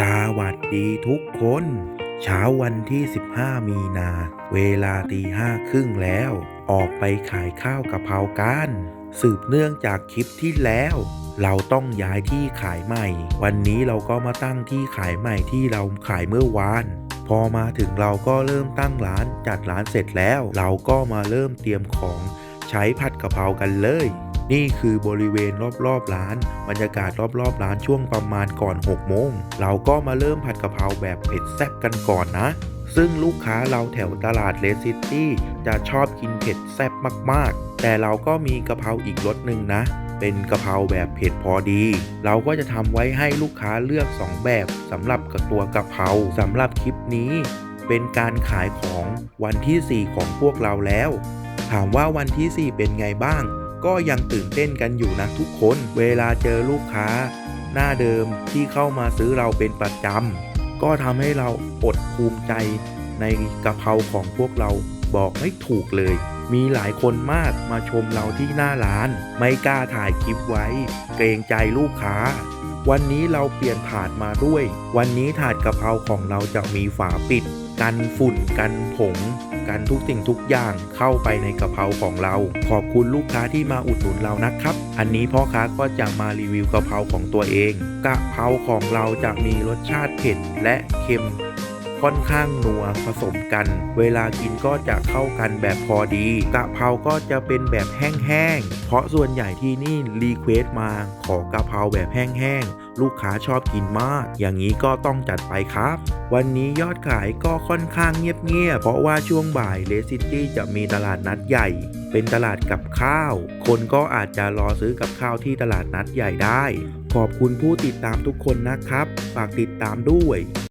สวัสดีทุกคน เช้าวันที่ 15 มีนา เวลาตีห้าครึ่งแล้ว ออกไปขายข้าวกะเพรากัน สืบเนื่องจากคลิปที่แล้ว เราต้องย้ายที่ขายใหม่ วันนี้เราก็มาตั้งที่ขายใหม่ที่เราขายเมื่อวาน พอมาถึงเราก็เริ่มตั้งร้านจัดร้านเสร็จแล้ว เราก็มาเริ่มเตรียมของใช้ผัดกะเพรากันเลย นี่คือบริเวณรอบๆร้าน บรรยากาศรอบๆร้านช่วงประมาณก่อน6โมงเราก็มาเริ่มผัดกะเพราแบบเผ็ดแซ่บกันก่อนนะ ซึ่งลูกค้าเราแถวตลาดเลสซิตี้จะชอบกินเผ็ดแซ่บมากๆ แต่เราก็มีกะเพราอีกรสหนึ่งนะ เป็นกะเพราแบบเผ็ดพอดี เราก็จะทำไว้ให้ลูกค้าเลือก 2 แบบสำหรับกับตัวกะเพราสำหรับคลิปนี้เป็นการขายของวันที่ 4 ของพวกเราแล้ว ถามว่าวันที่ 4 เป็นไงบ้าง ก็ยังตื่นเต้นกันอยู่นะทุกคน เวลาเจอลูกค้า หน้าเดิมที่เข้ามาซื้อเราเป็นประจำก็ทำให้เราอดภูมิใจในกะเพราของพวกเราบอกไม่ถูกเลย มีหลายคนมากมาชมเราที่หน้าร้าน ไม่กล้าถ่ายคลิปไว้ เกรงใจลูกค้า วันนี้เราเปลี่ยนถาดมาด้วย วันนี้ถาดกะเพราของเราจะมีฝาปิด กันฝุ่น กันผง กันทุกสิ่งทุกอย่างเข้าไปในกะเพราของเรา ขอบคุณลูกค้าที่มาอุดหนุนเรานะครับ อันนี้พ่อค้าก็จะมารีวิวกะเพราของตัวเองกะเพราของเราจะมีรสชาติเผ็ดและเค็มค่อนข้างนัวผสมกัน เวลากินก็จะเข้ากันแบบพอดีกะเพราก็จะเป็นแบบแห้งๆ เพราะส่วนใหญ่ที่นี่รีเควสมาขอกะเพราแบบแห้งๆ ลูกค้าชอบกินมาก อย่างนี้ก็ต้องจัดไปครับ วันนี้ยอดขายก็ค่อนข้างเงียบๆเพราะว่าช่วงบ่ายเลซิตี้จะมีตลาดนัดใหญ่ เป็นตลาดกับข้าว คนก็อาจจะรอซื้อกับข้าวที่ตลาดนัดใหญ่ได้ ขอบคุณผู้ติดตามทุกคนนะครับ ฝากติดตามด้วย